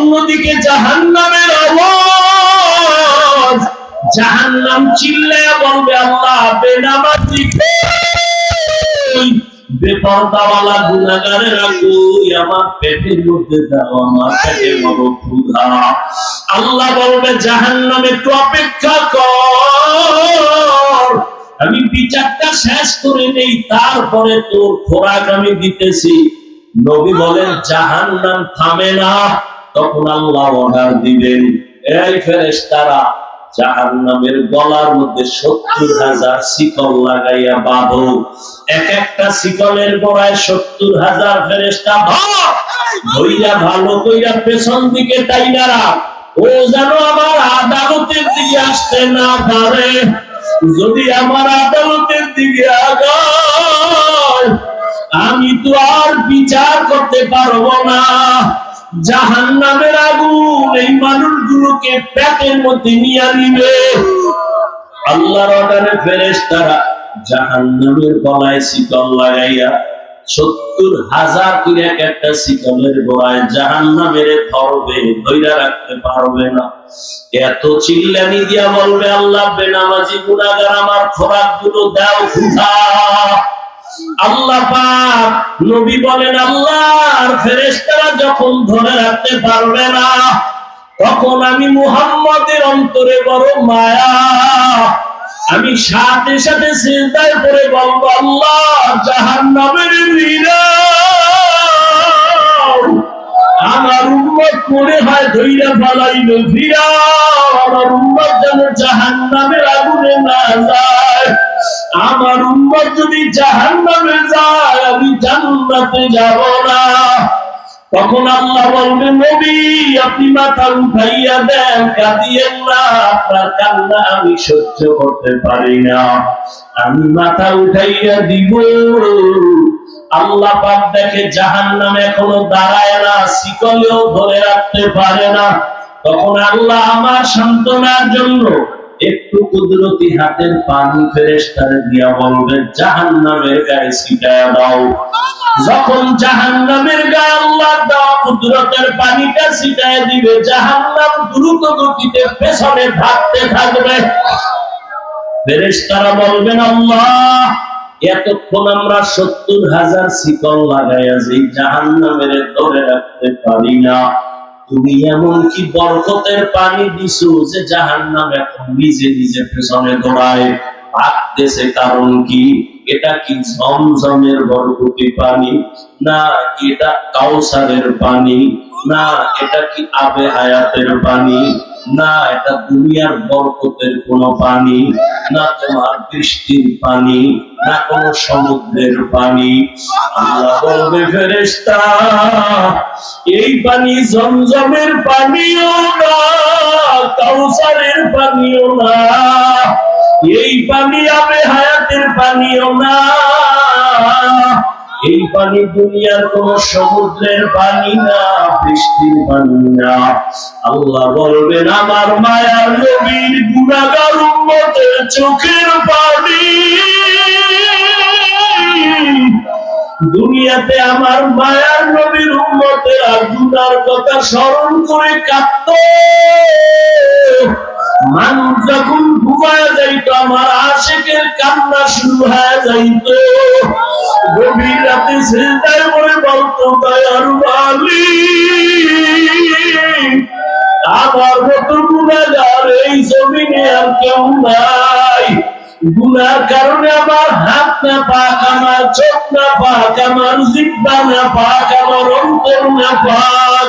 অন্যদিকে জাহান্নামের আওয়াজ। জাহান্নাম চিল্লায়া বলবে, আল্লাহ, বেনামাজি? বেপরদাওয়ালা গুনাহগারেরা কই? আমার পেটের মধ্যে দাও, আমার পেটে বড় ক্ষুধা আল্লাহ বলবে, জাহান্নামে একটু অপেক্ষা কর। আমি বিচারটা শেষ করে নেই, তারপরে তোর খোরাক আমি দিতেছি। নবী বলেন, জাহান্নাম থামে না। তখন আল্লাহ অর্ডার দিবেন, এই ফেরেশতারা জাহান্নামের গলার মধ্যে সত্তর হাজার শিকল লাগাইয়া বাঁধো। এক একটা শিকলের গোড়ায় সত্তর হাজার ফেরেস্তা ধইরা ভালো কইরা পেছন দিকে টাইনা রাখ। ও যেন আমার আদালতের দিকে আসতে না পারে। যদি আমার আদালতের দিকে আগায়, আমি তো আর বিচার করতে পারব না। জাহান নামের আগুন, এই মানুষগুলোকে পেটের মধ্যে নিয়ে নিবে। আল্লাহর অর্ডারে ফেরেস তারা জাহান গলায় শিকল লাগাইয়া সত্তর হাজার করে এক একটা জাহান ধরবে ধৈরা রাখতে পারবে না। এত চিল্লানি দিয়া বলবে, আল্লাহ বেনামাজি গুণাগার আমার খোরাকগুলো দাও, ক্ষুধা। আল্লাহ পাক নবী বলেন, আল্লাহর ফেরেশতারা যখন ধরে রাখতে পারবে না, তখন আমি মুহাম্মদের অন্তরে বড় মায়া। আমি সাথে সাথে সিজদায় পড়ে বলব আল্লাহ জাহান্নামের বীরা আমার উম্মত মনে হয় ধৈরা ফালাইল ফিরা আমার উম্মত যেন জাহান্নামের আগুনে না যায়। আমার উম্মত যদি জাহান্নামে যায়, আমি জান্নাতে যাব না। তখন আল্লাহ বলবে নবী, আপনি মাথা উঠাইয়া দেন, কাঁদিয়েন না, আপনার কান্না আমি সহ্য করতে পারি না। আমি মাথা উঠাইয়া দিব। আল্লাহ পাক দেখে জাহান্নাম এখনও দাঁড়ায় না, শিকলেও ধরে রাখতে পারে না। তখন আল্লাহ আমার সান্ত্বনার জন্য একটু কুদরতি হাতের পানি ফেরেস্তারে দিয়া বলবে, জাহান্নামের গায়ে ছিটায় দাও। যখন জাহান্নামের গায়ে আল্লাহ দেওয়া কুদরতের পানিটা ছিটায় দিবে, জাহান্নাম দ্রুত গতিতে পেছনে ভাগতে থাকবে। ফেরেশতারা বলবেন, আল্লাহ, এতক্ষণ আমরা সত্তর হাজার শিকল লাগাইয়া যে জাহান্নামের ধরে রাখতে পারি না। তুমি এমন কি বরকতের পানি দিছো যে জাহান্নাম এখন নিজে নিজে পেছনে দৌড়ায়? ভাগতেছে কারণ কি? এটা কি জমজমের বরকতি পানি? না, এটা কাউসারের পানি? না, এটা কি আবে হায়াতের পানি? না, এটা দুনিয়ার বরকতের কোন পানি না তোমার বৃষ্টির পানি, না কোন সমুদ্রের পানি। আল্লাহ বলবে, ফেরেশতা, এই পানি জমজমের পানিও না, কাউসারের পানিও না, এই পানি আবে হায়াতের পানিও না। এই পানি দুনিয়ার কোন সমুদ্রের পানি না, বৃষ্টির পানি না। আল্লাহ বলবেন, আমার মায়ার নবীর গুণাগার উম্মতের চোখের পানি। দুনিয়াতে আমার মায়ার নবীর উম্মতের আর গুনার কথা স্মরণ করে কাঁদত। মানুষ যখন ঘুমায় যাইত, আমার আশেকের কান্না শুরু হয়ে যাইত। গভীর রাতে সেটাই বলে বলতো, দয়ার বালি আমার মতো গুণাগার এই জমিনে আর কেউ নাই। গুনার কারণে আমার হাত না পাক, আমার চোখ না পাক, আমার জিব্বা না পাক, আমার অন্তর না পাক।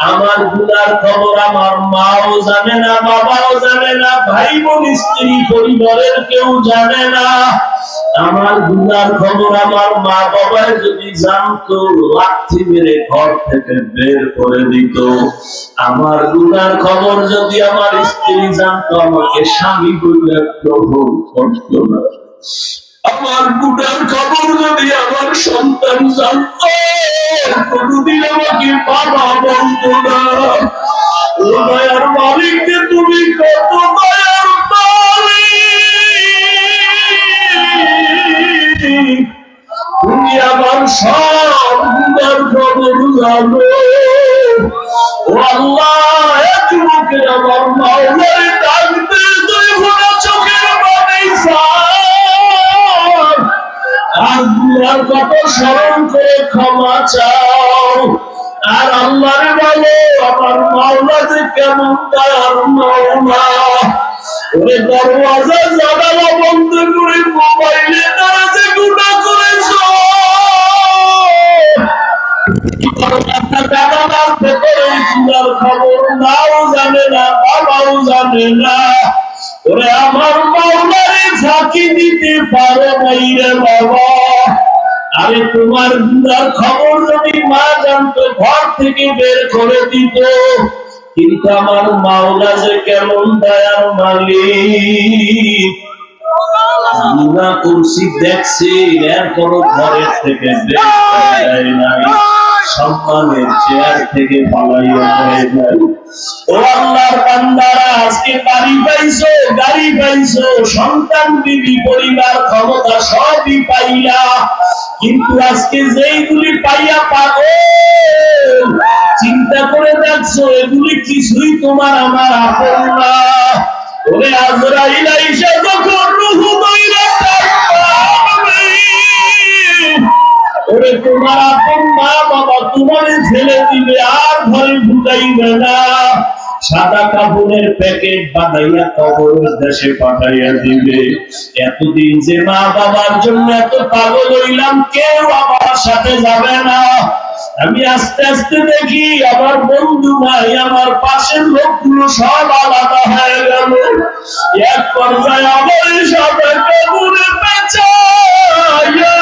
আমার গুনার খবর আমার মাও জানে না, বাবাও জানে না ভাই বোন স্ত্রী পরিবারের কেউ জানে না। আমার গুনার খবর আমার মা বাবায় যদি জানতো, লাঠি মেরে ঘর থেকে বের করে দিত। আমার গুনার খবর যদি আমার স্ত্রী জানতো, আমাকে স্বামী বলে গ্রহণ করতো না। আমার গুণার খবর যদি আমার সন্তান জানত কোনদিন তুমি কত দয়ার মালিক। তুমি আমার সব গুণার খবর জানো আল্লাহ এক মুখে আমার মাওলারে গুনার কত স্মরণ করে ক্ষমা চাও। আর আল্লাহরে বলো, আমার মাওলা যে কেমন তার মাওলা। ওরে দরওয়াজা জানালা বন্ধ করে মোবাইলে তারা যে গুণা করেছ। জানালার ভেতরে খবর নাও জানে না, বাবাও জানে না। ওরে আমার মাওলারে ঝাঁকি দিতে পারো নাই রে বাবা। আরে তোমার গুনার খবর যদি মা জানতো, ঘর থেকে বের করে দিত। কিন্তু আমার মাওলা যে কেমন দয়ার মালিক। দেখছি এরপরও ঘরের থেকে নাই। সম্মানের চেয়ার থেকে পালাইয়া ও আল্লাহর বান্দারা, আজকে বাড়ি পাইছো, গাড়ি পাইছো, সন্তান, বিবি, পরিবার, ক্ষমতা সবই পাইয়া কিন্তু আজকে যেইগুলি পাইয়া পাগল, চিন্তা করে দেখছ, এগুলি কিছুই তোমার আমার আপন না। ওরে আজরাইল যখন ওরে তোমার আপন মা বাবা ছেলে আর ঘরে না। সাদা কাপড়ের প্যাকেট বানাইয়া কবরের দেশে পাঠাইয়া দিবে। এতদিন যে মা বাবার জন্য এত পাগল হইলাম, কেউ আমার সাথে যাবে না। আমি আস্তে আস্তে দেখি আমার বন্ধু নাই, আমার পাশের লোকগুলো সব আলাদা হয়ে গেল। এক পর্যায়ে আমার সাথে কবরে পেঁচাইয়া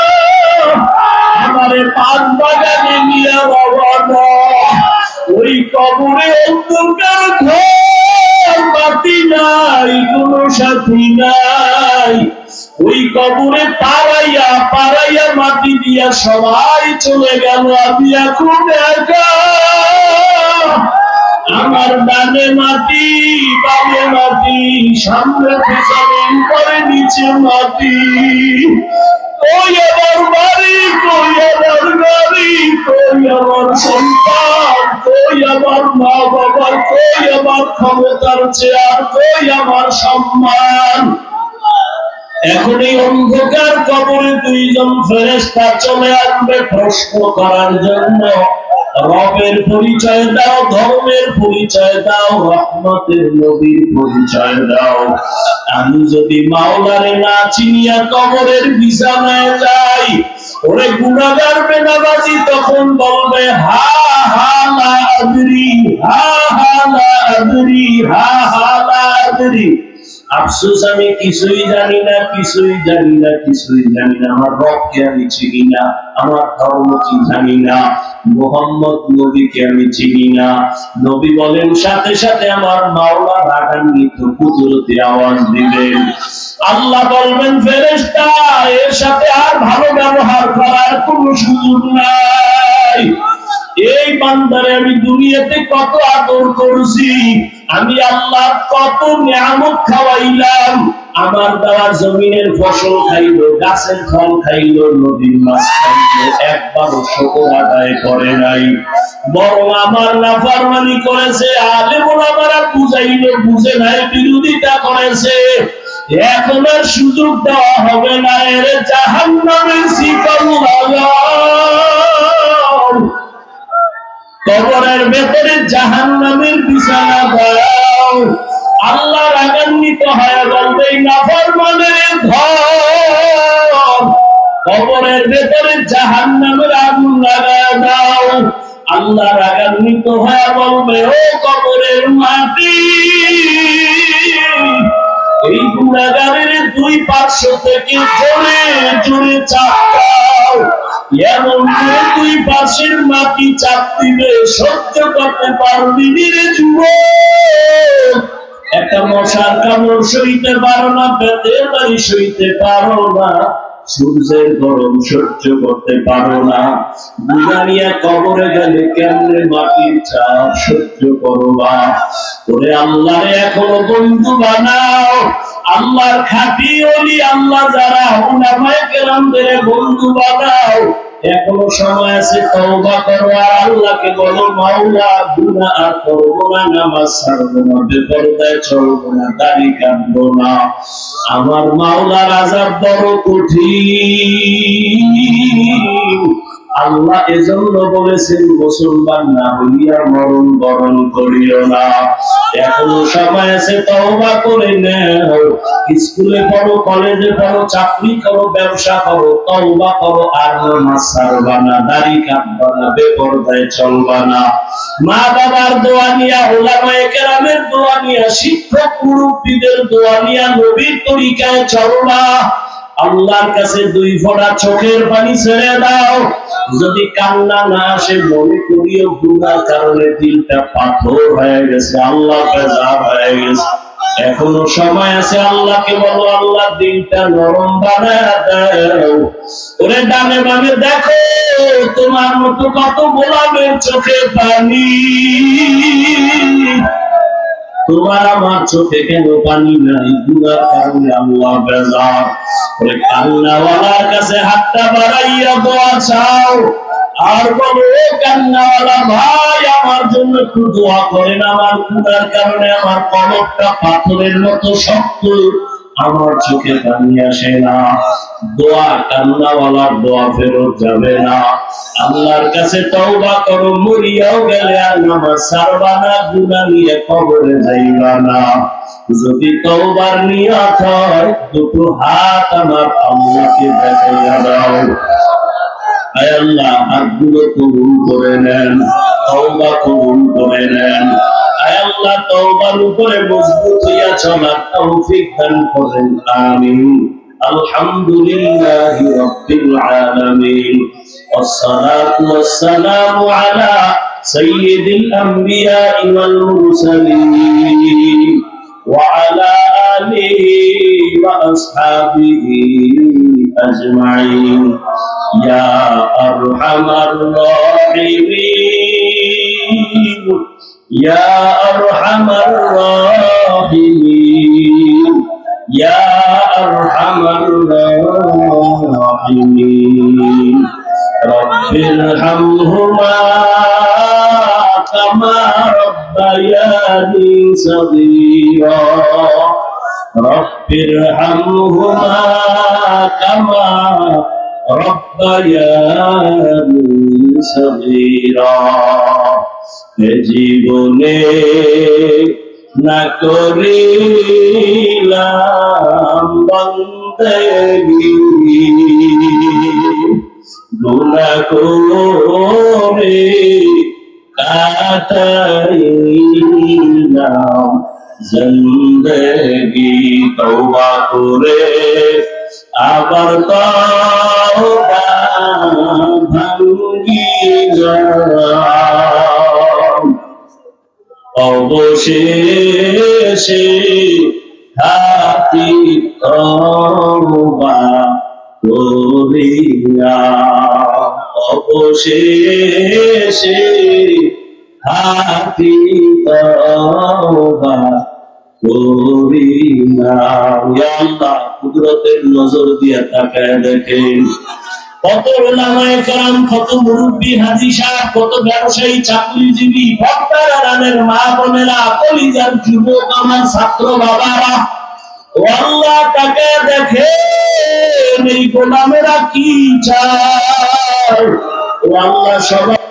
আমারে পান বাগানে নিয়ে রওনা। ওই কবরে অন্ধকার ঘর, বাতি নাই, কোন সাথী নাই। ওই কবরে পাড়াইয়া পাড়াইয়া মাটি দিয়া সবাই চলে গেল। আমি এখন একা। আমার ডানে মাটি, বামে মাটি, সামনে পেছনে উপরে নিচে মাটি। কই আমার বাড়ি কই আমার গাড়ি কই আমার সন্তান কই আমার মা বাবার কই আমার ক্ষমতার চেয়ার কই আমার সম্মান। এখন এই অন্ধকার কবরে দুইজন ফেরেস্তা চলে আসবে প্রশ্ন করার জন্য। রবের পরিচয় দাও, ধর্মের পরিচয় দাও, রহমতের নবীর পরিচয় দাও। আমি যদি মাওলারে না চিনিয়া কবরের বিছানায় যাই, ওরে গুণাগার বেনাবাজি তখন বলবে, হা হা, লা আদরি, হা হা, লা আদরি, হা হা, লা আদরি। আফসোস, আমি কিছুই জানি না, কিছুই জানি না, কিছুই জানি না। আমার রবকে আমি চিনি না, আমার ধর্ম কি জানি না, মোহাম্মদ নবীকে আমি চিনি না। নবী বলেন, সাথে সাথে আমার মাওলা রাগান্বিত, কুদরতি আওয়াজ দিবেন। আল্লাহ বলবেন, ফেরেশতা, এর সাথে আর ভালো ব্যবহার করার কোনো সুযোগ নাই। এই বান্দারে আমি দুনিয়াতে কত আদর করছি আমি আল্লাহ কত নিয়ামত খাওয়াইলাম। আমার দেওয়া জমিনের ফসল খাইলো, গাছের ফল খাইলো, নদীর মাছ খাইলো, একবারও শকর আদায় করে নাই। বরং আমার নাফরমানি করেছে আলে মোলামারা বুঝাইলো, বুঝে নাই, বিরোধিতা করেছে। এখন আর সুযোগ দেওয়া হবে না, এর জাহান নামের শিকল লাগাও। কবরের ভেতরে জাহান নামের বিছানা দাও। আল্লাহ রাগান্বিত হয়ে বলবে নাফরমানের ধর কবরের ভেতরে জাহান নামের আগুন লাগায় দাও। আল্লাহ রাগান্বিত হয়ে বলবে, ও কবরের মাটি এই গুণাগারের দুই পার্শ্ব থেকে চাপ। এমন দুই পাশের মাটি চাপ দিবে সহ্য করতে পারবি রে যুব একটা মশার কামড় সইতে পারো না পেতে বাড়ি সইতে পারো না। সূর্যের গরম সহ্য করতে পারো না। দুনিয়া কবরে গেলে কেমনে মাটির চাপ সহ্য করবা ওরে আল্লাহরে এখনও বন্ধু বানাও। আল্লাহর খাঁটি অলি আল্লাহ যারা, উলামায়ে কেরামদের বন্ধু বানাও। এখনও সময় আছে, তওবা করো আর আল্লাহকে বলো, মাওলা, গুনাহ আর করব না, নামাজ ছাড়বো না, বেপরদায় চলবো না, দাড়ি কাটবো না। আমার মাওলার আজাব বড় কঠিন। আল্লাহ এজন্য বলেছেন, মুসলমান না হইয়া মরণ বরণ করিও না। এখনও সময় আছে, তওবা করে নাও। স্কুলে পড়ো, কলেজে পড়ো, চাকরি করো, ব্যবসা করো, তওবা করো, আর নামাজ ছাড়বা না, দাড়ি কাটবা না, বেপরদায় চলবা না। মা বাবার দোয়া নিয়া, ওলামায়ে কেরামের দোয়া নিয়া, শিক্ষক মুরব্বীদের দোয়া নিয়া, নবীর তরিকায় চলবা। আল্লাহর কাছে দুই ফোঁটা চোখের পানি ছেড়ে দাও। যদি কান্না না আসে, মনে করিও গুনার কারণে দিলটা পাথর হয়ে গেছে আল্লাহ বেজা হয়ে গেছে। এখনও সময় আছে, আল্লাহকে বলো, আল্লাহ দিনটা নরম বানায় দাও। ওরে ডানে বামে দেখো, তোমার মতো কত গোলামের চোখে পানি। তোমার আমার চোখে কেন পানি নাই? গুনার কারণে কান্নাওয়ালার কাছে হাতটা বাড়াইয়া দোয়া চাও। আর বলো কান্নাওয়ালা ভাই, আমার জন্য একটু দোয়া করেন। আমার গুনার কারণে আমার কলকটা পাথরের মতো শক্ত। আমার চোখে পানি আসে না। দোয়া কান্নাওয়ালার দোয়া ফেরত যাবে না। আল্লাহর কাছে তওবা করো, মরিয়াও গেলে আর নামাজ ছাড়বা না, গুনাহ নিয়ে কবরে যাইবা না। যদি তওবার নিয়ত হয়, দুটো হাত আমার আল্লাহকে দেখাইয়া দাও। আয় আল্লাহ, হাতগুলো কবুল করে নেন, তওবা কবুল করে নেন। আল্লাহ তওবার উপরে মজবুত হইয়া চলার তৌফিক দান করেন আমিন الحمد لله رب العالمين والصلاة والسلام على سيد الأنبياء والمرسلين وعلى آله وأصحابه أجمعين يا أرحم الراحمين يا صغيرا رب ارحمهما كما ربياني صغيرا এ জীবনে না করিলাম বন্দেগি গুনা করে কাটাইলাম জিন্দগি তওবা করে। আবার তওবা ভাঙ্গিলাম অবশেষে হাতি তওবা করিয়া অবশেষে হাতি তওবা করিয়া ইয়া আল্লাহ কুদরতের নজর দিয়ে তাকায় দেখেন কত ওলামায়ে কেরাম, কত মুরব্বী হাজী সাহেব, কত ব্যবসায়ী, চাকরিজীবী, ভক্তারা রানের মা বোনেরা, কলিজার যুবক, আমার ছাত্র বাবারা। আল্লাহ তাকে দেখে, এই গোলামেরা কি চায়? ও আল্লাহ সবাই